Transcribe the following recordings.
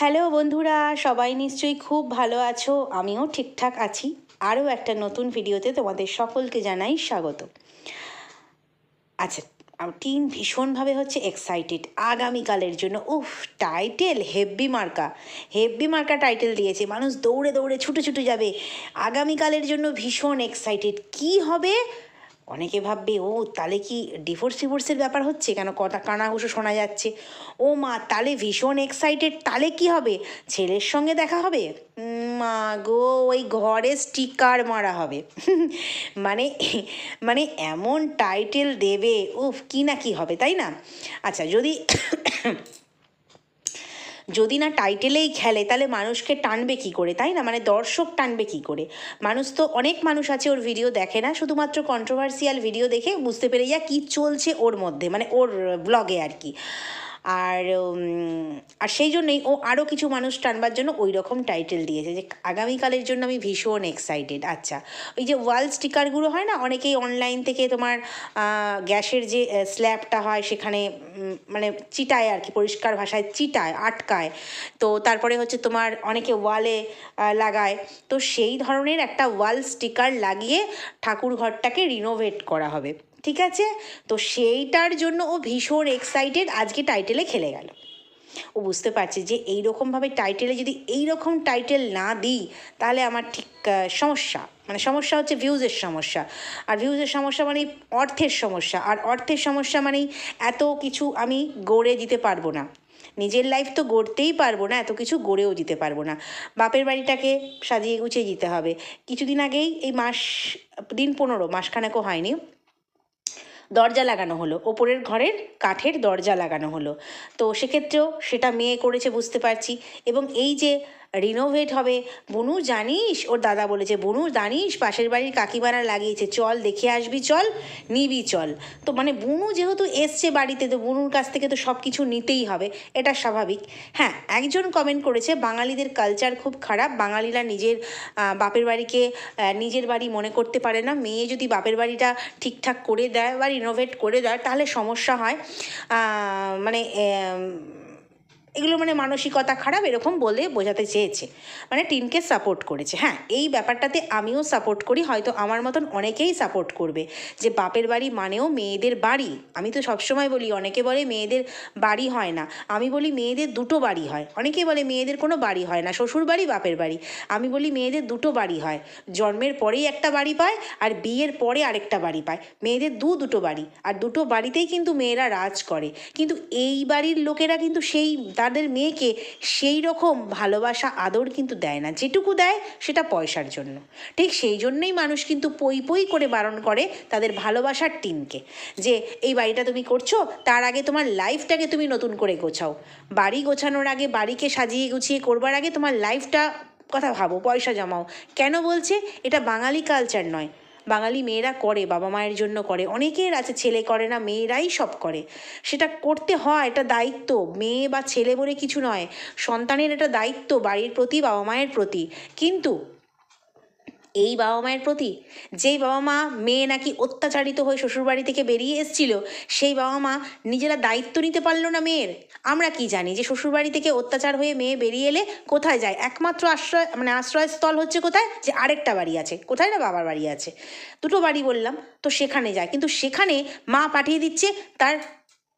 Hello বন্ধুরা, সবাই নিশ্চয়ই খুব ভালো আছো, আমিও ঠিকঠাক আছি। আরও একটা নতুন ভিডিওতে তোমাদের সকলকে জানাই স্বাগত। আচ্ছা টিম ভীষণভাবে হচ্ছে এক্সাইটেড আগামীকালের জন্য, উফ টাইটেল হেব্বি মার্কা হেব্বি মার্কা টাইটেল দিয়েছে। মানুষ দৌড়ে দৌড়ে ছুটে ছুটে যাবে। আগামীকালের জন্য ভীষণ এক্সাইটেড কি হবে? অনেকে ভাববে, ও তাহলে কি ডিভোর্স ডিভোর্সের ব্যাপার হচ্ছে? কেন কথা কানাঘুষো শোনা যাচ্ছে? ও মা তাহলে ভীষণ এক্সাইটেড তাহলে কি হবে? ছেলের সঙ্গে দেখা হবে? মা গো, ওই ঘরে স্টিকার মারা হবে। মানে মানে এমন টাইটেল দেবে, উফ, কি না কি হবে, তাই না? আচ্ছা যদি যদি না টাইটেলেই খেলে, তাহলে মানুষকে টানবে কি করে? তাই না? মানে দর্শক টানবে কি করে? মানুষ তো অনেক মানুষ আছে ওর ভিডিও দেখে না, শুধুমাত্র কন্ট্রোভার্সিয়াল ভিডিও দেখে বুঝতে পেরে যা কী চলছে ওর মধ্যে মানে ওর ব্লগে আর কি। আর আর সেই জন্যই ও আরও কিছু মানুষ টানবার জন্য ওই রকম টাইটেল দিয়েছে যে আগামীকালের জন্য আমি ভীষণ এক্সাইটেড আচ্ছা ওই যে ওয়াল স্টিকারগুলো হয় না, অনেকেই অনলাইন থেকে তোমার গ্যাসের যে স্ল্যাবটা হয় সেখানে মানে চিটায় আর কি, পরিষ্কার ভাষায় চিটায়, আটকায়। তো তারপরে হচ্ছে তোমার অনেকে ওয়ালে লাগায়। তো সেই ধরনের একটা ওয়াল স্টিকার লাগিয়ে ঠাকুর ঘরটাকে রিনোভেট করা হবে। ঠিক আছে? তো সেইটার জন্য ও ভীষণ এক্সাইটেড আজকে টাইটেলে খেলে গেল। ও বুঝতে পারছে যে এই রকমভাবে টাইটেলে যদি এই রকম টাইটেল না দিই, তাহলে আমার ঠিক সমস্যা। মানে সমস্যা হচ্ছে ভিউজের সমস্যা। আর ভিউজের সমস্যা মানে অর্থের সমস্যা। আর অর্থের সমস্যা মানেই এত কিছু আমি গড়ে দিতে পারব না। নিজের লাইফ তো গড়তেই পারব না, এত কিছু গড়েও দিতে পারব না। বাপের বাড়িটাকে সাজিয়ে গুছিয়ে দিতে হবে। কিছুদিন আগেই এই মাস, দিন পনেরো, মাসখানেকও হয়নি। দরজা লাগানো হলো। ওপরের ঘরের কাঠের দরজা লাগানো হলো। তো সেক্ষেত্রেও সেটা মেয়ে করেছে, বুঝতে পারছি। এবং এই যে রিনোভেট হবে। বনু, জানিস? ওর দাদা বলেছে, বনু, জানিস? পাশের বাড়ির কাকিমারা লাগিয়েছে। চল, দেখে আসবি, চল, নিবি, চল। তো মানে বনু যেহেতু এসছে বাড়িতে, তো বনুর কাছ থেকে তো সব কিছু নিতেই হবে। এটা স্বাভাবিক। হ্যাঁ একজন কমেন্ট করেছে, বাঙালিদের কালচার খুব খারাপ। বাঙালিরা নিজের বাপের বাড়িকে নিজের বাড়ি মনে করতে পারে না। মেয়ে যদি বাপের বাড়িটা ঠিকঠাক করে দেয় বা রিনোভেট করে দেয়, তাহলে সমস্যা হয়। মানে এগুলো মানে মানসিকতা খারাপ এরকম বলে বোঝাতে চেয়েছে। মানে টিমকে সাপোর্ট করেছে। হ্যাঁ এই ব্যাপারটাতে আমিও সাপোর্ট করি, হয়তো আমার মতন অনেকেই সাপোর্ট করবে। যে বাপের বাড়ি মানেও মেয়েদের বাড়ি। আমি তো সবসময় বলি, অনেকে বলে মেয়েদের বাড়ি হয় না। আমি বলি মেয়েদের দুটো বাড়ি হয়। অনেকে বলে মেয়েদের কোনো বাড়ি হয় না। শ্বশুর বাড়ি, বাপের বাড়ি। আমি বলি মেয়েদের দুটো বাড়ি হয়। জন্মের পরেই একটা বাড়ি পায় আর বিয়ের পরে আরেকটা বাড়ি পায়। মেয়েদের দু দুটো বাড়ি। আর দুটো বাড়িতেই কিন্তু মেয়েরা রাজ করে। কিন্তু এই বাড়ির লোকেরা কিন্তু সেই তাদের মেয়েকে সেই রকম ভালোবাসা, আদর কিন্তু দেয় না। যেটুকু দেয় সেটা পয়সার জন্য। ঠিক সেই জন্যই মানুষ কিন্তু পই পই করে বারণ করে তাদের ভালোবাসার টিমকে যে, এই বাড়িটা তুমি করছ, তার আগে তোমার লাইফটাকে তুমি নতুন করে গোছাও। বাড়ি গোছানোর আগে বাড়িকে সাজিয়ে গুছিয়ে করবার আগে তোমার লাইফটা, কথা ভাবো, পয়সা জমাও। কেন বলছে? এটা বাঙালি কালচার নয়। বাঙালি মেয়েরা করে, বাবা মায়ের জন্য করে। অনেকের আছে, ছেলে করে না, মেয়েরাই সব করে। সেটা করতে হয়, এটা দায়িত্ব। মেয়ে বা ছেলে বলে কিছু নয়। সন্তানের এটা দায়িত্ব, বাড়ির প্রতি, বাবা মায়ের প্রতি। কিন্তু এই বাবা মায়ের প্রতি যেই বাবা মা মেয়ে নাকি অত্যাচারিত হয়ে শ্বশুরবাড়ি থেকে বেরিয়ে এসছিল, সেই বাবা মা নিজেরা দায়িত্ব নিতে পারল না মেয়ের। আমরা কি জানি যে শ্বশুরবাড়ি থেকে অত্যাচার হয়ে মেয়ে বেরিয়ে এলে কোথায় যায়? একমাত্র আশ্রয় মানে আশ্রয়স্থল হচ্ছে কোথায়? যে আরেকটা বাড়ি আছে। কোথায় না বাবার বাড়ি আছে? দুটো বাড়ি বললাম, তো সেখানে যায়। কিন্তু সেখানে মা পাঠিয়ে দিচ্ছে তার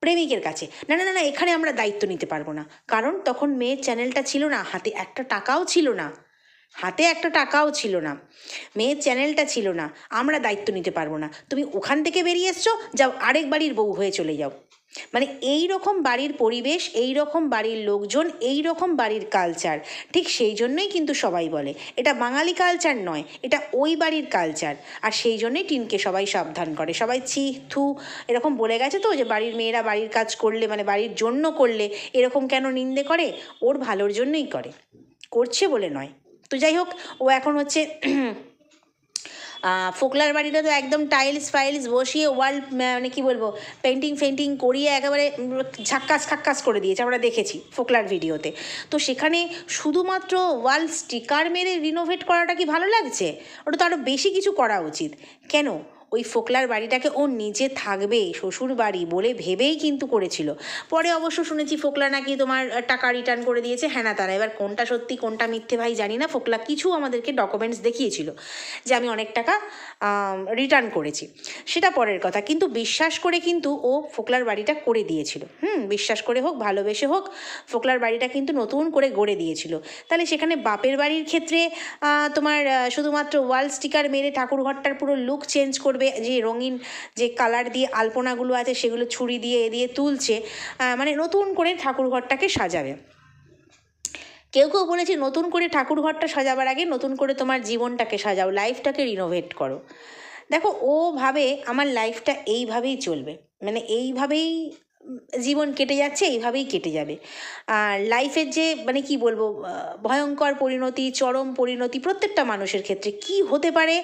প্রেমিকের কাছে। না না না এখানে আমরা দায়িত্ব নিতে পারব না। কারণ তখন মেয়ের চ্যানেলটা ছিল না, হাতে একটা টাকাও ছিল না। হাতে একটা টাকাও ছিল না। মেয়ের চ্যানেলটা ছিল না। আমরা দায়িত্ব নিতে পারব না। তুমি ওখান থেকে বেরিয়ে এসছো, যাও আরেক বাড়ির বউ হয়ে চলে যাও। মানে এই রকম বাড়ির পরিবেশ, এই রকম বাড়ির লোকজন, এই রকম বাড়ির কালচার ঠিক সেই জন্যই কিন্তু সবাই বলে। এটা বাঙালি কালচার নয়, এটা ওই বাড়ির কালচার আর সেই জন্যই টিনকে সবাই সাবধান করে। সবাই ছি, থু, এরকম বলে গেছে তো যে বাড়ির মেয়েরা বাড়ির কাজ করলে মানে বাড়ির জন্য করলে এরকম কেন নিন্দে করে? ওর ভালোর জন্যই করে। করছে বলে নয়। তো যাই হোক, ও এখন হচ্ছে ফোকলার বাড়িটা তো একদম টাইলস ফাইলস বসিয়ে ওয়াল মানে কি বলব পেন্টিং ফেন্টিং করিয়ে একেবারে ঝাক্কাস, খাক্কাস করে দিয়েছে, আমরা দেখেছি ফোকলার ভিডিওতে তো সেখানে শুধুমাত্র ওয়াল স্টিকার মেরে রিনোভেট করাটা কি ভালো লাগছে? ওটা তো আরও বেশি কিছু করা উচিত। কেন? ওই ফোকলার বাড়িটাকে ও নিজে থাকবে শ্বশুর বাড়ি বলে ভেবেই কিন্তু করেছিল। পরে অবশ্য শুনেছি ফোকলা নাকি তোমার টাকা রিটার্ন করে দিয়েছে। হ্যাঁ না, তারা এবার কোনটা সত্যি, কোনটা মিথ্যে ভাই জানি না। ফোকলা কিছু আমাদেরকে ডকুমেন্টস দেখিয়েছিল যে আমি অনেক টাকা রিটার্ন করেছি। সেটা পরের কথা। কিন্তু বিশ্বাস করে কিন্তু ও ফোকলার বাড়িটা করে দিয়েছিল। হুম, বিশ্বাস করে হোক, ভালোবেসে হোক, ফোকলার বাড়িটা কিন্তু নতুন করে গড়ে দিয়েছিল। তাহলে সেখানে বাপের বাড়ির ক্ষেত্রে তোমার শুধুমাত্র ওয়াল স্টিকার মেরে ঠাকুর ঘরটার পুরো লুক চেঞ্জ করবে যে রঙিন যে কালার দিয়ে আলপনাগুলো আছে সেগুলো ছুরি দিয়ে, এ দিয়ে তুলছে মানে নতুন করে ঠাকুর ঘরটাকে সাজাবে। কেউ কেউ বলেছে, নতুন করে ঠাকুর ঘরটা সাজাবার আগে নতুন করে তোমার জীবনটাকে সাজাও লাইফটাকে রিনোভেট করো। দেখো, ও ভাবে আমার লাইফটা এইভাবেই চলবে মানে এইভাবেই জীবন কেটে যাচ্ছে, এইভাবেই কেটে যাবে। আর লাইফের যে মানে কি বলব ভয়ঙ্কর পরিণতি, চরম পরিণতি প্রত্যেকটা মানুষের ক্ষেত্রে, কি হতে পারে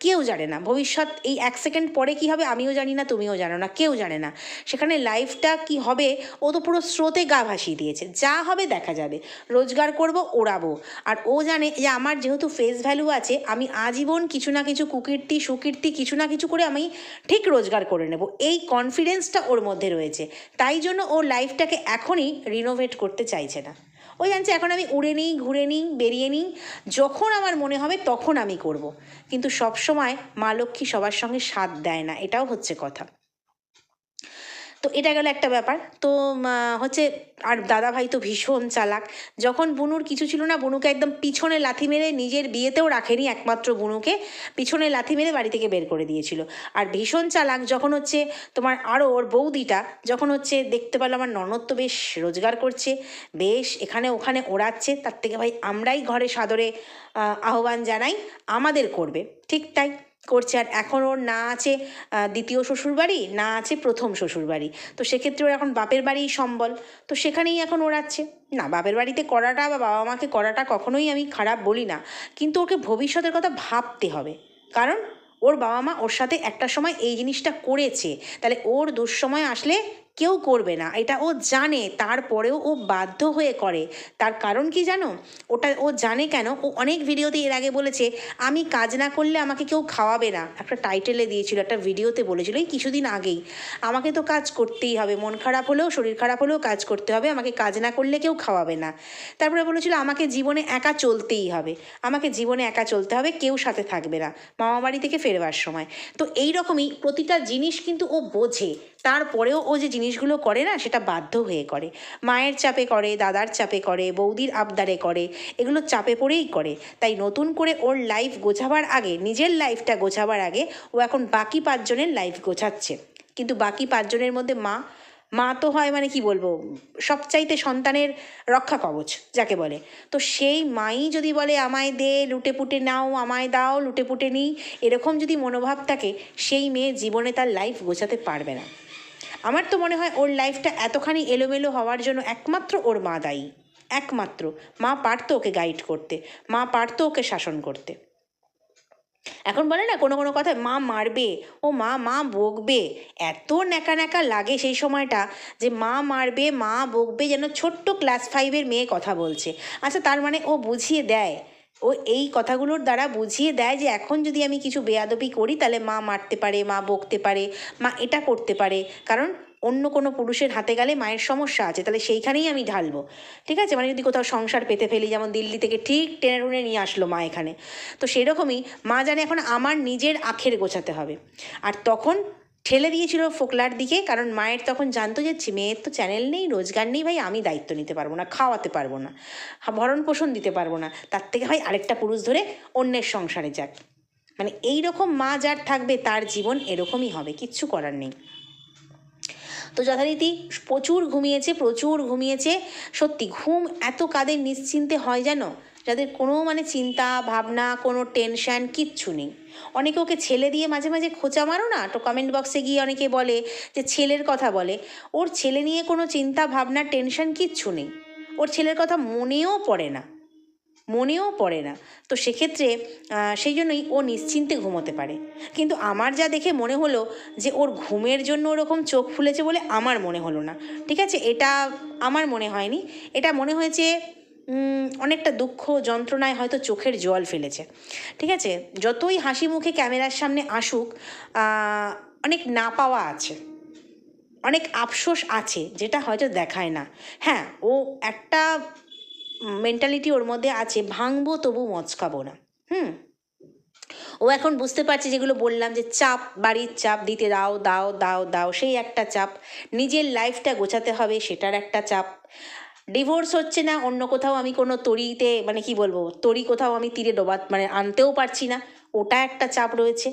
কেউ জানে না। ভবিষ্যৎ এই এক সেকেন্ড পরে কি হবে আমিও জানি না, তুমিও জানো না, কেউ জানে না। সেখানে লাইফটা কি হবে, ও তো পুরো স্রোতে গা ভাসিয়ে দিয়েছে। যা হবে দেখা যাবে। রোজগার করব, ওড়াবো। আর ও জানে যে আমার যেহেতু ফেস ভ্যালু আছে, আমি আজীবন কিছু না কিছু কুকীর্তি, সুকীর্তি কিছু না কিছু করে আমি ঠিক রোজগার করে নেব। এই কনফিডেন্সটা ওর মধ্যে রয়েছে। তাই জন্য ও লাইফটাকে এখনই রিনোভেট করতে চাইছে না। ও জানছে এখন আমি উড়ে নিই, ঘুরে নিই, বেরিয়ে নিই যখন আমার মনে হবে তখন আমি করব। কিন্তু সবসময় মা লক্ষ্মী সবার সঙ্গে সাথ দেয় না, এটাও হচ্ছে কথা তো এটা গেল একটা ব্যাপার। তো হচ্ছে আর দাদা ভাই তো ভীষণ চালাক। যখন বুনুর কিছু ছিল না বুনুকে একদম পিছনে লাথি মেরে নিজের বিয়েতেও রাখেনি একমাত্র বুনুকে পিছনে লাথি মেরে বাড়ি থেকে বের করে দিয়েছিল। আর ভীষণ চালাক যখন হচ্ছে তোমার আরও ওর বৌদিটা যখন হচ্ছে দেখতে পেল আমার ননদ তো বেশ রোজগার করছে বেশ এখানে ওখানে ওড়াচ্ছে তার থেকে ভাই আমরাই ঘরে সাদরে আহ, আহ্বান জানাই আমাদের করবে। ঠিক তাই? করছে আর এখন ওর না আছে দ্বিতীয় শ্বশুরবাড়ি, না আছে প্রথম শ্বশুরবাড়ি। তো সেক্ষেত্রে ওর এখন বাপের বাড়িই সম্বল। তো সেখানেই এখন ওড়াচ্ছে না, বাপের বাড়িতে করাটা বা বাবা মাকে করাটা কখনোই আমি খারাপ বলি না। কিন্তু ওকে ভবিষ্যতের কথা ভাবতে হবে। কারণ ওর বাবা মা ওর সাথে একটা সময় এই জিনিসটা করেছে। তাহলে ওর দুঃসময় আসলে কেউ করবে না। এটা ও জানে, তারপরেও ও বাধ্য হয়ে করে। তার কারণ কি জানো? ওটা ও জানে কেন? ও অনেক ভিডিওতে এর আগে বলেছে, আমি কাজ না করলে আমাকে কেউ খাওয়াবে না। একটা টাইটেলে দিয়েছিল, একটা ভিডিওতে বলেছিল, এই কিছুদিন আগেই। আমাকে তো কাজ করতেই হবে, মন খারাপ হলেও, শরীর খারাপ হলেও কাজ করতে হবে। আমাকে কাজ না করলে কেউ খাওয়াবে না। তারপরে বলেছিল, আমাকে জীবনে একা চলতেই হবে। আমাকে জীবনে একা চলতে হবে, কেউ সাথে থাকবে না। মামা বাড়ি থেকে ফেরবার সময়। তো এই রকমই প্রতিটা জিনিস কিন্তু ও বোঝে। তারপরেও ও যে জিনিসগুলো করে না, সেটা বাধ্য হয়ে করে। মায়ের চাপে করে, দাদার চাপে করে, বৌদির আবদারে করে, এগুলো চাপে পড়েই করে। তাই নতুন করে ওর লাইফ গোছাবার আগে, নিজের লাইফটা গোছাবার আগে, ও এখন বাকি পাঁচজনের লাইফ গোছাচ্ছে। কিন্তু বাকি পাঁচজনের মধ্যে মা মা তো হয় মানে কি বলব, সবচাইতে সন্তানের রক্ষা কবচ, যাকে বলে। তো সেই মাই যদি বলে, আমায় দে লুটে পুটে নাও, আমায় দাও লুটে পুটে নিই, এরকম যদি মনোভাব থাকে, সেই মেয়ে জীবনে তার লাইফ গোছাতে পারবে না। আমার তো মনে হয় ওর লাইফটা এতখানি এলোমেলো হওয়ার জন্য একমাত্র ওর মা দায়ী। একমাত্র। মা পারতো ওকে গাইড করতে। মা পারতো ওকে শাসন করতে। এখন বলে না, কোনো কোনো কথায় মা মারবে, ও মা মা বকবে। এত ন্যাকা ন্যাকা লাগে সেই সময়টা যে মা মারবে, মা বকবে যেন ছোট্ট ক্লাস ফাইভের মেয়ে কথা বলছে। আচ্ছা তার মানে ও বুঝিয়ে দেয় ও এই কথাগুলোর দ্বারা বুঝিয়ে দেয় যে এখন যদি আমি কিছু বেয়াদবি করি, তাহলে মা মারতে পারে, মা বকতে পারে, মা এটা করতে পারে। কারণ অন্য কোনো পুরুষের হাতে গেলে মায়ের সমস্যা আছে, তাহলে সেইখানেই আমি ঢালবো। ঠিক আছে? মানে যদি কোথাও সংসার পেতে ফেলি, যেমন দিল্লি থেকে ঠিক টেনে টুনে নিয়ে আসলো মা এখানে। তো সেরকমই মা জানে এখন আমার নিজের আখের গোছাতে হবে। আর তখন ঠেলে দিয়েছিল ফোকলার দিকে, কারণ মায়ের তখন জানতো যে মেয়ের তো চ্যানেল নেই, রোজগার নেই, ভাই, আমি দায়িত্ব নিতে পারব না, খাওয়াতে পারব না ভরণ পোষণ দিতে পারব না, তার থেকে ভাই আরেকটা পুরুষ ধরে অন্যের সংসারে যাক। মানে এই রকম মা যার থাকবে, তার জীবন এরকমই হবে, কিচ্ছু করার নেই। তো যথারীতি প্রচুর ঘুমিয়েছে প্রচুর ঘুমিয়েছে, সত্যি ঘুম এত কাদের নিশ্চিন্তে হয় যেন যাদের কোনো মানে চিন্তা, ভাবনা, কোনো টেনশন কিচ্ছু নেই। অনেকে ওকে ছেলে দিয়ে মাঝে মাঝে খোঁচা মারো না? তো কমেন্ট বক্সে গিয়ে অনেকে বলে যে ছেলের কথা বলে। ওর ছেলে নিয়ে কোনো চিন্তা, ভাবনা টেনশন কিচ্ছু নেই। ওর ছেলের কথা মনেও পড়ে না। মনেও পড়ে না। তো সেক্ষেত্রে সেই জন্যই ও নিশ্চিন্তে ঘুমোতে পারে। কিন্তু আমার যা দেখে মনে হলো যে ওর ঘুমের জন্য ওরকম চোখ ফুলেছে বলে আমার মনে হলো না। ঠিক আছে? এটা আমার মনে হয়নি। এটা মনে হয়েছে অনেকটা দুঃখ যন্ত্রণায় হয়তো চোখের জল ফেলেছে। ঠিক আছে? যতই হাসি মুখে ক্যামেরার সামনে আসুক অনেক না পাওয়া আছে। অনেক আফসোস আছে, যেটা হয়তো দেখায় না। হ্যাঁ ও একটা মেন্টালিটি ওর মধ্যে আছে, ভাঙবো তবু মচকাবো না। হুম? ও এখন বুঝতে পারছে যেগুলো বললাম, যে চাপ, বাড়ির চাপ, দিতে দাও দাও দাও দাও, সেই একটা চাপ। নিজের লাইফটা গোছাতে হবে, সেটার একটা চাপ। ডিভোর্স হচ্ছে না, অন্য কোথাও আমি কোনো তরিতে মানে কি বলব তরি কোথাও আমি তীরে ডোবা মানে আনতেও পারছি না। ওটা একটা চাপ রয়েছে।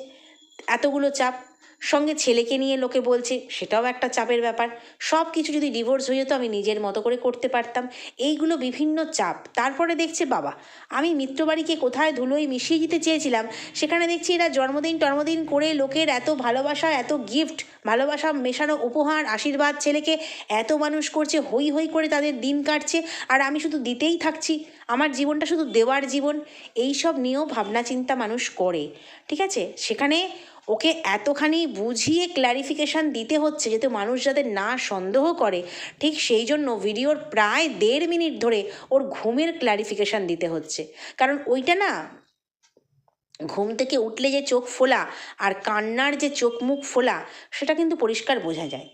এতগুলো চাপ সঙ্গে ছেলেকে নিয়ে লোকে বলছে, সেটাও একটা চাপের ব্যাপার। সব কিছু যদি ডিভোর্স হয়ে যেত, আমি নিজের মতো করে করতে পারতাম। এইগুলো বিভিন্ন চাপ। তারপরে দেখছে, বাবা, আমি মিত্রবাড়িকে কোথায় ধুলোয় মিশিয়ে দিতে চেয়েছিলাম, সেখানে দেখছি এরা জন্মদিন টর্মদিন করে লোকের এত ভালোবাসা, এত গিফট ভালোবাসা মেশানো উপহার, আশীর্বাদ, ছেলেকে এত মানুষ করছে হই হই করে তাদের দিন কাটছে, আর আমি শুধু দিতেই থাকছি। আমার জীবনটা শুধু দেওয়ার জীবন। এই সব নিয়েও ভাবনা চিন্তা মানুষ করে, ঠিক আছে? সেখানে ওকে এতখানি বুঝিয়ে ক্ল্যারিফিকেশান দিতে হচ্ছে যাতে মানুষ যাতে না সন্দেহ করে, ঠিক সেই জন্য ভিডিওর প্রায় দেড় মিনিট ধরে ওর ঘুমের ক্ল্যারিফিকেশান দিতে হচ্ছে। কারণ ওইটা না, ঘুম থেকে উঠলে যে চোখ ফোলা আর কান্নার যে চোখ মুখ ফোলা, সেটা কিন্তু পরিষ্কার বোঝা যায়।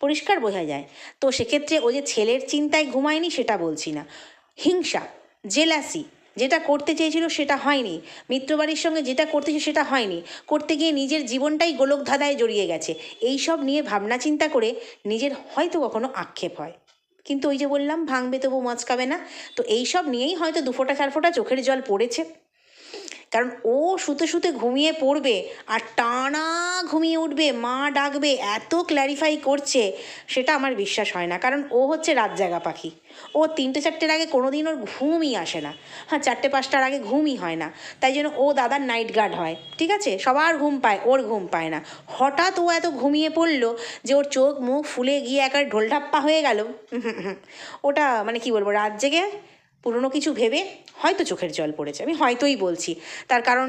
পরিষ্কার বোঝা যায়। তো সেক্ষেত্রে ও যে ছেলের চিন্তায় ঘুমায়নি সেটা বলছি না। হিংসা, জেলাসি যেটা করতে চেয়েছিল সেটা হয়নি। মিত্রবাড়ির সঙ্গে যেটা করতে সেটা হয়নি। করতে গিয়ে নিজের জীবনটাই গোলক ধাঁধায় জড়িয়ে গেছে। এই সব নিয়ে ভাবনা চিন্তা করে নিজের হয়তো কখনো আক্ষেপ হয়। কিন্তু ওই যে বললাম, ভাঙবে তবু মচকাবে না। তো এই সব নিয়েই হয়তো দুফোটা চার ফোটা চোখের জল পড়েছে। কারণ ও শুতে শুতে ঘুমিয়ে পড়বে আর টানা ঘুমিয়ে উঠবে, মা ডাকবে, এত ক্ল্যারিফাই করছে, সেটা আমার বিশ্বাস হয় না। কারণ ও হচ্ছে রাত জাগা পাখি। ও তিনটে চারটের আগে কোনো দিন ওর ঘুমই আসে না। হ্যাঁ চারটে পাঁচটার আগে ঘুমই হয় না। তাই জন্য ও দাদার নাইট গার্ড হয়, ঠিক আছে? সবার ঘুম পায়, ওর ঘুম পায় না। হঠাৎ ও এত ঘুমিয়ে পড়ল যে ওর চোখ মুখ ফুলে গিয়ে একার ঢোলঢাপ্পা হয়ে গেল। ওটা মানে কি বলব, রাত জেগে পুরনো কিছু ভেবে হয়তো চোখের জল পড়েছে। আমি হয়তোই বলছি। তার কারণ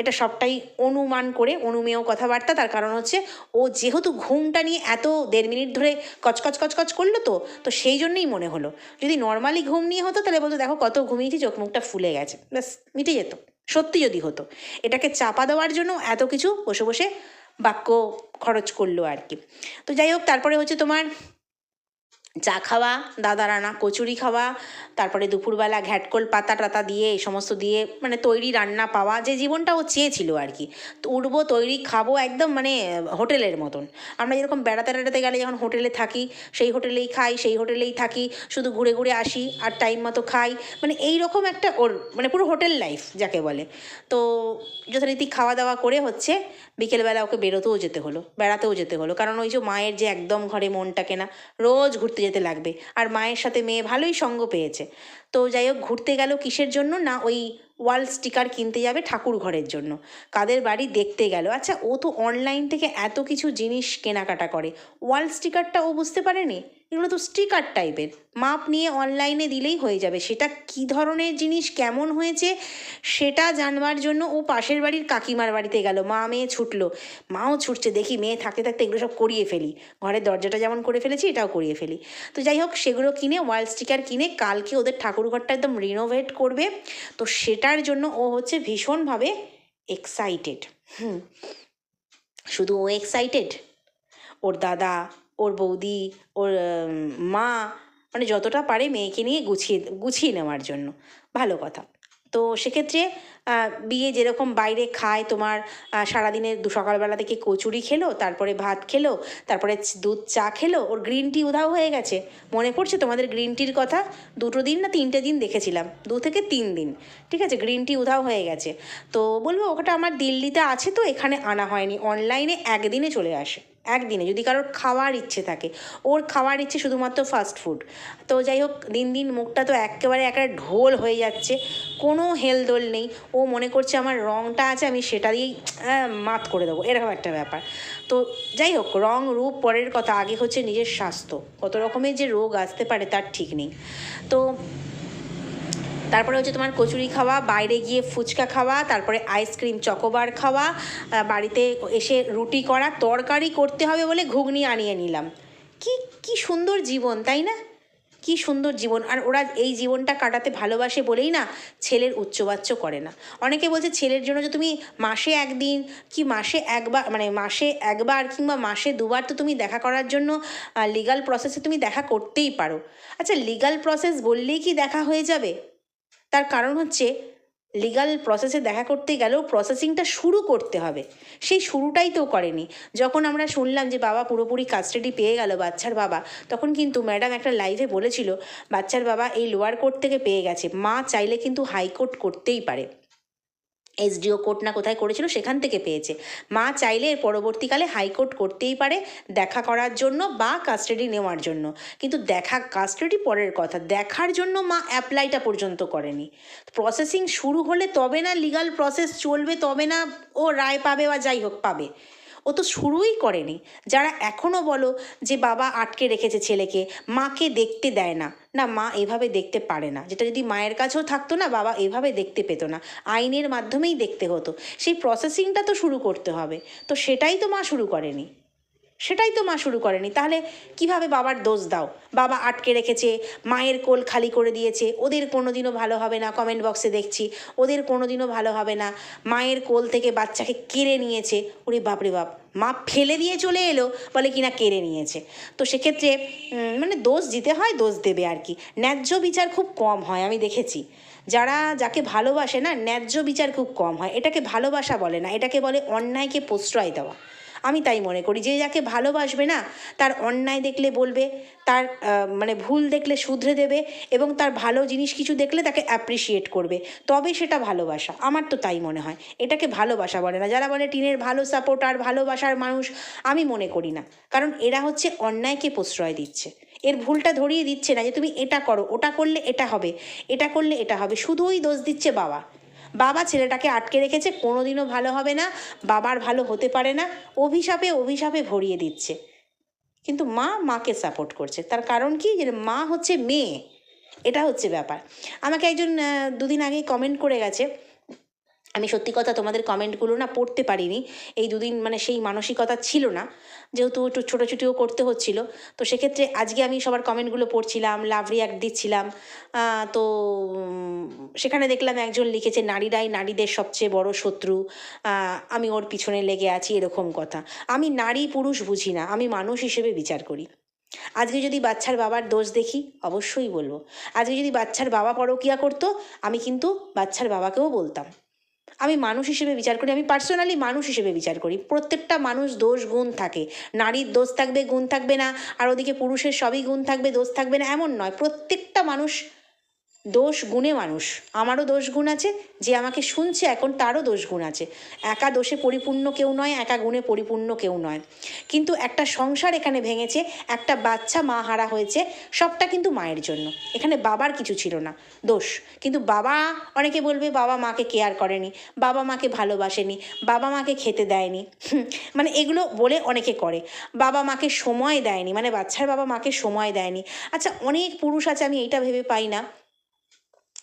এটা সবটাই অনুমান করে, অনুমেয় কথাবার্তা। তার কারণ হচ্ছে, ও যেহেতু ঘুমটা নিয়ে এত দেড় মিনিট ধরে কচকচ কচকচ করল তো তো সেই জন্যই মনে হলো। যদি নর্মালি ঘুম নিয়ে হতো, তাহলে বলতো, দেখো, কত ঘুমিয়েছি, চোখ মুখটা ফুলে গেছে। ব্যাস, মিটে যেত। সত্যি যদি হতো। এটাকে চাপা দেওয়ার জন্য এত কিছু বসে বসে বাক্য খরচ করল আর কি। তো যাই হোক, তারপরে হচ্ছে তোমার চা খাওয়া, দাদা রান্না, কচুরি খাওয়া, তারপরে দুপুরবেলা ঘ্যাটকোল পাতা টাতা দিয়ে, এই সমস্ত দিয়ে মানে তৈরি রান্না পাওয়া, যে জীবনটা ও চেয়েছিল আর কি। তো উঠবো, তৈরি, খাব একদম মানে হোটেলের মতন। আমরা যেরকম বেড়াতে বেড়াতে গেলে যখন হোটেলে থাকি, সেই হোটেলেই খাই, সেই হোটেলেই থাকি, শুধু ঘুরে ঘুরে আসি আর টাইম মতো খাই। মানে এই রকম একটা ওর মানে পুরো হোটেল লাইফ যাকে বলে। তো যথারীতি খাওয়া দাওয়া করে হচ্ছে, বিকেলবেলা ওকে বেরোতেও যেতে হলো, বেড়াতেও যেতে হলো। কারণ ওই যে মায়ের যে একদম ঘরে মনটাকে না, রোজ ঘুরতে যেতে লাগবে। আর মায়ের সাথে মেয়ে ভালোই সঙ্গ পেয়েছে। তো যাই হোক, ঘুরতে গেল কিসের জন্য? না, ওই ওয়াল স্টিকার কিনতে যাবে ঠাকুর ঘরের জন্য। কাদের বাড়ি দেখতে গেল। আচ্ছা ও তো অনলাইন থেকে এত কিছু জিনিস কেনাকাটা করে। ওয়াল স্টিকারটা ও বুঝতে পারেনি? এগুলো তো স্টিকার টাইপের মাপ নিয়ে অনলাইনে দিলেই হয়ে যাবে। সেটা কি ধরনের জিনিস, কেমন হয়েছে, সেটা জানবার জন্য ও পাশের বাড়ির কাকিমার বাড়িতে গেল। মা মেয়ে ছুটলো। মাও ছুটছে। দেখি মেয়ে থাকতে থাকতে এগুলো সব করিয়ে ফেলি। ঘরের দরজাটা যেমন করে ফেলেছি, এটাও করিয়ে ফেলি। তো যাই হোক, সেগুলো কিনে ওয়াল স্টিকার কিনে, কালকে ওদের ঠাকুর ঘরটা একদম রিনোভেট করবে। তো সেটার জন্য ও হচ্ছে ভীষণভাবে এক্সাইটেড হুম। শুধু ও এক্সাইটেড ওর দাদা ওর বৌদি, ওর মা মানে যতটা পারে মেয়েকে নিয়ে গুছিয়ে গুছিয়ে নেওয়ার জন্য। ভালো কথা। তো সেক্ষেত্রে বিয়ে যেরকম বাইরে খায় তোমার সারাদিনের দু সকালবেলা থেকে কচুরি খেলো, তারপরে ভাত খেলো, তারপরে দুধ চা খেলো, ওর গ্রিন টি উধাও হয়ে গেছে। মনে পড়ছে তোমাদের গ্রিন টির কথা? দুটো দিন না তিনটে দিন দেখেছিলাম? দু থেকে তিন দিন। ঠিক আছে গ্রিন টি উধাও হয়ে গেছে। তো বলব, ওটা আমার দিল্লিতে আছে তো, এখানে আনা হয়নি। অনলাইনে একদিনে চলে আসে। একদিনে যদি কারোর খাওয়ার ইচ্ছে থাকে। ওর খাওয়ার ইচ্ছে শুধুমাত্র ফাস্ট ফুড তো যাই হোক, দিন দিন মুখটা তো একেবারে একটা ঢোল হয়ে যাচ্ছে। কোনো হেলদোল নেই। ও মনে করছে আমার রঙটা আছে, আমি সেটা দিয়েই মাত করে দেবো। এরকম একটা ব্যাপার। তো যাই হোক, রং, রূপ পরের কথা, আগে হচ্ছে নিজের স্বাস্থ্য। কত রকমের যে রোগ আসতে পারে, তার ঠিক নেই। তো তারপরে হচ্ছে তোমার কচুরি খাওয়া, বাইরে গিয়ে ফুচকা খাওয়া, তারপরে আইসক্রিম চকোবার খাওয়া বাড়িতে এসে রুটি করা, তরকারি করতে হবে বলে ঘুগনি আনিয়ে নিলাম। কি কি সুন্দর জীবন, তাই না? কি সুন্দর জীবন। আর ওরা এই জীবনটা কাটাতে ভালোবাসে বলেই না ছেলের উচ্চবাচ্য করে না। অনেকে বলছে ছেলের জন্য যে তুমি মাসে একদিন কি মাসে একবার মানে মাসে একবার কিংবা মাসে দুবার তো তুমি দেখা করার জন্য লিগাল প্রসেসে তুমি দেখা করতেই পারো। আচ্ছা লিগাল প্রসেস বললেই কি দেখা হয়ে যাবে? তার কারণ হচ্ছে লিগাল প্রসেসে দেখা করতে গেলেও প্রসেসিংটা শুরু করতে হবে। সেই শুরুটাই তো করেনি। যখন আমরা শুনলাম যে বাবা পুরোপুরি কাস্টাডি পেয়ে গেল বাচ্চার বাবা, তখন কিন্তু ম্যাডাম একটা লাইভে বলেছিল, বাচ্চার বাবা এই লোয়ার কোর্ট থেকে পেয়ে গেছে। মা চাইলে কিন্তু হাইকোর্ট করতেই পারে। এসডিও কোর্ট না কোথায় করেছিল সেখান থেকে পেয়েছে। মা চাইলে এর পরবর্তীকালে হাইকোর্ট করতেই পারে দেখা করার জন্য বা কাস্টাডি নেওয়ার জন্য। কিন্তু দেখা, কাস্টাডি পরের কথা, দেখার জন্য মা অ্যাপ্লাইটা পর্যন্ত করেনি। প্রসেসিং শুরু হলে তবে না, লিগাল প্রসেস চলবে তবে না, ও রায় পাবে বা যাই হোক পাবে। ও তো শুরুই করেনি। যারা এখনও বলো যে বাবা আটকে রেখেছে ছেলেকে, মাকে দেখতে দেয় না। না, মা এভাবে দেখতে পারে না। যেটা যদি মায়ের কাছেও থাকতো না, বাবা এভাবে দেখতে পেতো না। আইনের মাধ্যমেই দেখতে হতো। সেই প্রসেসিংটা তো শুরু করতে হবে। তো সেটাই তো মা শুরু করেনি। সেটাই তো মা শুরু করেনি। তাহলে কীভাবে বাবার দোষ দাও? বাবা আটকে রেখেছে, মায়ের কোল খালি করে দিয়েছে, ওদের কোনো দিনও ভালো হবে না কমেন্ট বক্সে দেখছি, ওদের কোনোদিনও ভালো হবে না, মায়ের কোল থেকে বাচ্চাকে কেড়ে নিয়েছে। ওরে বাপরে বাপ, মা ফেলে দিয়ে চলে এলো বলে কিনা কেড়ে নিয়েছে। তো সেক্ষেত্রে মানে দোষ দিতে হয়, দোষ দেবে আর কি। ন্যায্য বিচার খুব কম হয়, আমি দেখেছি। যারা, যাকে ভালোবাসে না, ন্যায্য বিচার খুব কম হয়। এটাকে ভালোবাসা বলে না, এটাকে বলে অন্যায়কে প্রশ্রয় দেওয়া। আমি তাই মনে করি, যে যাকে ভালোবাসবে না, তার অন্যায় দেখলে বলবে, তার মানে ভুল দেখলে শুধরে দেবে এবং তার ভালো জিনিস কিছু দেখলে তাকে অ্যাপ্রিসিয়েট করবে। তবে সেটা ভালোবাসা, আমার তো তাই মনে হয়। এটাকে ভালোবাসা বলে না। যারা বলে টিনের ভালো সাপোর্টার ভালোবাসার মানুষ, আমি মনে করি না। কারণ এরা হচ্ছে অন্যায়কে প্রশ্রয় দিচ্ছে। এর ভুলটা ধরিয়ে দিচ্ছে না যে তুমি এটা করো, ওটা করলে এটা হবে, এটা করলে এটা হবে, শুধুই দোষ দিচ্ছে বাবা। বাবা ছেলেটাকে আটকে রেখেছে, কোনোদিনও ভালো হবে না, বাবার ভালো হতে পারে না, অভিশাপে অভিশাপে ভরিয়ে দিচ্ছে। কিন্তু মা মাকে সাপোর্ট করছে। তার কারণ কি? যে মা হচ্ছে মেয়ে। এটা হচ্ছে ব্যাপার। আমাকে একজন দুদিন আগেই কমেন্ট করে গেছে আমি সত্যি কথা তোমাদের কমেন্টগুলো না পড়তে পারিনি। এই দুদিন মানে সেই মানসিকতা ছিল না। যেহেতু একটু ছোটোছুটিও করতে হচ্ছিল। তো সেক্ষেত্রে আজকে আমি সবার কমেন্টগুলো পড়ছিলাম লাভ রিয়াক্ট দিচ্ছিলাম। তো সেখানে দেখলাম একজন লিখেছে, নারীরাই নারীদের সবচেয়ে বড় শত্রু। আমি ওর পিছনে লেগে আছি এরকম কথা। আমি নারী পুরুষ বুঝি না, আমি মানুষ হিসেবে বিচার করি। আজকে যদি বাচ্চার বাবার দোষ দেখি, অবশ্যই বলব। আজকে যদি বাচ্চার বাবা পরকিয়া করতো, আমি কিন্তু বাচ্চার বাবাকেও বলতাম। আমি মানুষ হিসেবে বিচার করি, আমি পার্সোনালি মানুষ হিসেবে বিচার করি। প্রত্যেকটা মানুষ দোষ, গুণ থাকে। নারীর দোষ থাকবে, গুণ থাকবে না। আর ওদিকে পুরুষের সবই গুণ থাকবে, দোষ থাকবে না, এমন নয়। প্রত্যেকটা মানুষ দোষ গুণে মানুষ। আমারও দোষ গুণ আছে, যে আমাকে শুনছে এখন তারও দোষ গুণ আছে। একা দোষে পরিপূর্ণ কেউ নয়, একা গুণে পরিপূর্ণ কেউ নয়। কিন্তু একটা সংসার এখানে ভেঙেছে, একটা বাচ্চা মা হারা হয়েছে, সবটা কিন্তু মায়ের জন্য। এখানে বাবার কিছু ছিল না, দোষ। কিন্তু বাবা, অনেকে বলবে বাবা মাকে কেয়ার করেনি, বাবা মাকে ভালোবাসেনি, বাবা মাকে খেতে দেয়নি। মানে এগুলো বলে অনেকে করে। বাবা মাকে সময় দেয়নি মানে বাচ্চার বাবা মাকে সময় দেয়নি। আচ্ছা অনেক পুরুষ আছে, আমি এইটা ভেবে পাই না।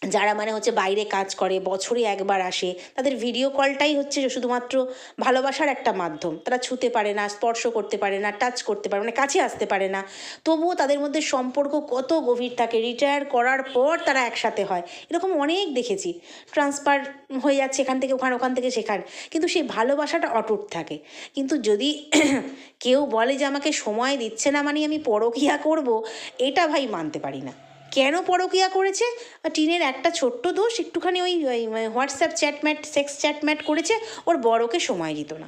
যারা মানে হচ্ছে বাইরে কাজ করে, বছরে একবার আসে, তাদের ভিডিও কলটাই হচ্ছে শুধুমাত্র ভালোবাসার একটা মাধ্যম। তারা ছুতে পারে না, স্পর্শ করতে পারে না টাচ করতে পারে মানে কাছে আসতে পারে না। তবুও তাদের মধ্যে সম্পর্ক কত গভীর থাকে রিটায়ার করার পর তারা একসাথে হয়। এরকম অনেক দেখেছি। ট্রান্সফার হয়ে যাচ্ছে এখান থেকে, ওখান ওখান থেকে, সেখান। কিন্তু সেই ভালোবাসাটা অটুট থাকে। কিন্তু যদি কেউ বলে যে আমাকে সময় দিচ্ছে না মানে আমি পরকিয়া করব, এটা ভাই মানতে পারি না। কেন পরকিয়া করেছে? টিনের একটা ছোট্ট দোষ একটুখানি ওই হোয়াটসঅ্যাপ চ্যাটম্যাট সেক্স চ্যাটম্যাট করেছে, ওর বড়কে সময় দিত না।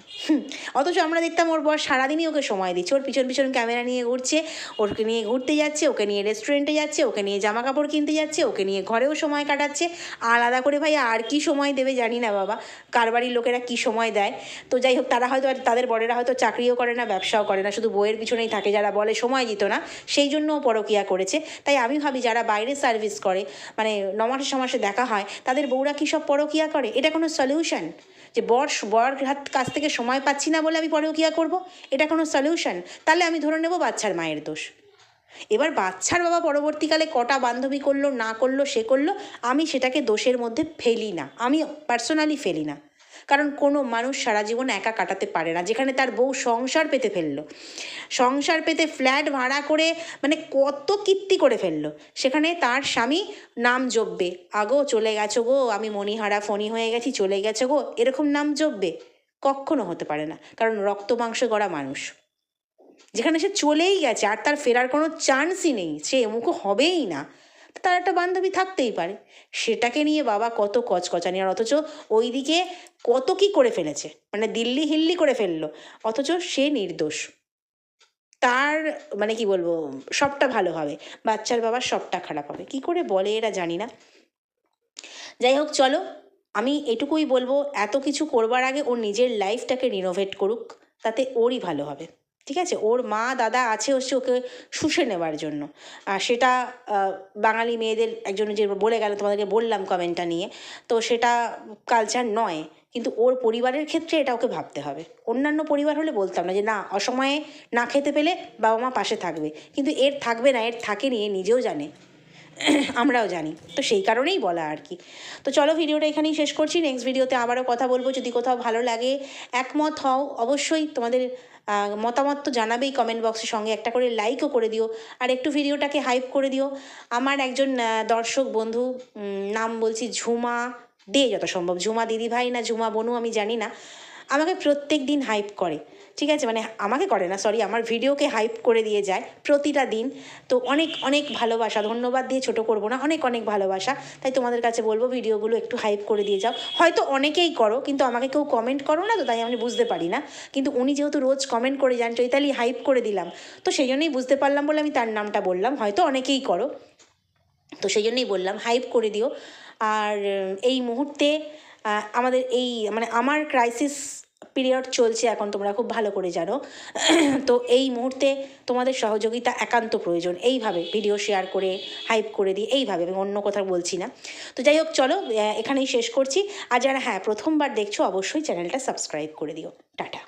অথচ আমরা দেখতাম ওর বর সারাদিনই ওকে সময় দিচ্ছে। ওর পিছন পিছন ক্যামেরা নিয়ে ঘুরছে ওকে নিয়ে ঘুরতে যাচ্ছে, ওকে নিয়ে রেস্টুরেন্টে যাচ্ছে, ওকে নিয়ে জামা কাপড় কিনতে যাচ্ছে, ওকে নিয়ে ঘরেও সময় কাটাচ্ছে। আলাদা করে ভাই আর কি সময় দেবে জানি না বাবা, কার বাড়ির লোকেরা কি সময় দেয়। তো যাই হোক, তারা হয়তো তাদের বড়েরা হয়তো চাকরিও করে না, ব্যবসাও করে না, শুধু বইয়ের পিছনেই থাকে, যারা বলে সময় দিত না, সেই জন্য ও পরকিয়া করেছে। তাই আমি ভাবি যারা বাইরে সার্ভিস করে মানে নমাসে সমাসে দেখা হয়, তাদের বউরা কী সব পরকিয়া করে? এটা কোনো সলিউশন যে বর বর হাত কাছ থেকে সময় পাচ্ছি না বলে আমি পরকিয়া করব? এটা কোনো সলিউশন তাহলে আমি ধরে নেব বাচ্চার মায়ের দোষ। এবার বাচ্চার বাবা পরবর্তীকালে কটা বান্ধবী করল, না করল, সে করল, আমি সেটাকে দোষের মধ্যে ফেলি না। আমি পার্সোনালি ফেলি না। কারণ কোনো মানুষ সারা জীবন একা কাটাতে পারে না, যেখানে তার বউ সংসার পেতে ফেলল। সংসার পেতে ফ্ল্যাট ভাড়া করে মানে কত কীর্তি করে ফেলল। সেখানে তার স্বামী নাম জপবে, আগো চলে গেছো গো, আমি মণিহারা ফণি হয়ে গেছি, চলে গেছো গো। এরকম নাম জপবে কখনো হতে পারে না, কারণ রক্ত মাংস গড়া মানুষ। যেখানে সে চলেই গেছে, আর তার ফেরার কোনো চান্সই নেই, সে এমুখো হবেই না। তার একটা বান্ধবী থাকতেই পারে। সেটাকে নিয়ে বাবা কত কচকচানি, আর অথচ ওইদিকে কত কি করে ফেলেছে মানে দিল্লি হিল্লি করে ফেলল, অথচ সে নির্দোষ। তার মানে কি বলব, সবটা ভালো হবে, বাচ্চার বাবার সবটা খারাপ হবে। কি করে বলে এরা জানি না। যাই হোক, চলো, আমি এটুকুই বলব, এত কিছু করবার আগে ওর নিজের লাইফটাকে রিনোভেট করুক, তাতে ওরই ভালো হবে। ঠিক আছে? ওর মা, দাদা আছে হচ্ছে ওকে শুষে নেবার জন্য। আর সেটা বাঙালি মেয়েদের একজন যে বলে গেল, তোমাদেরকে বললাম কমেন্টটা নিয়ে, তো সেটা কালচার নয়। কিন্তু ওর পরিবারের ক্ষেত্রে এটা ওকে ভাবতে হবে। অন্যান্য পরিবার হলে বলতাম না যে, না, অসময়ে না খেতে পেলে বাবা মা পাশে থাকবে। কিন্তু এর থাকবে না, এর থাকেনি, এ নিজেও জানে। আমরাও জানি। তো সেই কারণেই বলা আর কি। তো চলো ভিডিওটা এখানেই শেষ করছি। নেক্সট ভিডিওতে আবারও কথা বলব। যদি কোথাও ভালো লাগে, একমত হও। অবশ্যই তোমাদের মতামত তো জানাবেই কমেন্ট বক্সের সঙ্গে। একটা করে লাইকও করে দিও। আর একটু ভিডিওটাকে হাইপ করে দিও। আমার একজন দর্শক বন্ধু নাম বলছি ঝুমা দে যত সম্ভব ঝুমা দিদি ভাই না ঝুমা বনু, আমি জানি না। আমাকে প্রত্যেক দিন হাইপ করে। ঠিক আছে মানে আমাকে করে না সরি আমার ভিডিওকে হাইপ করে দিয়ে যায় প্রতিটা দিন। তো অনেক অনেক ভালোবাসা, ধন্যবাদ দিয়ে ছোট করব না, অনেক অনেক ভালোবাসা। তাই তোমাদের কাছে বলব, ভিডিওগুলো একটু হাইপ করে দিয়ে যাও। হয়তো অনেকেই করো, কিন্তু আমাকে কেউ কমেন্ট করো না তো, তাই আমি বুঝতে পারি না। কিন্তু উনি যেহেতু রোজ কমেন্ট করে যান চৈতালি হাইপ করে দিলাম। তো সেই জন্যই বুঝতে পারলাম বলে আমি তার নামটা বললাম, হয়তো অনেকেই করো। তো সেই জন্যই বললাম হাইপ করে দিও। আর এই মুহূর্তে আমাদের এই মানে আমার ক্রাইসিস পিরিয়ড চলছে, এখন তোমরা খুব ভালো করে জানো। তো এই মুহূর্তে তোমাদের সহযোগিতা একান্ত প্রয়োজন। এইভাবে ভিডিও শেয়ার করে হাইপ করে দিই এইভাবে আমি অন্য কথা বলছি না। তো যাই হোক, চলো এখানেই শেষ করছি। আর যারা হ্যাঁ প্রথমবার দেখছ, অবশ্যই চ্যানেলটা সাবস্ক্রাইব করে দিও। টাটা।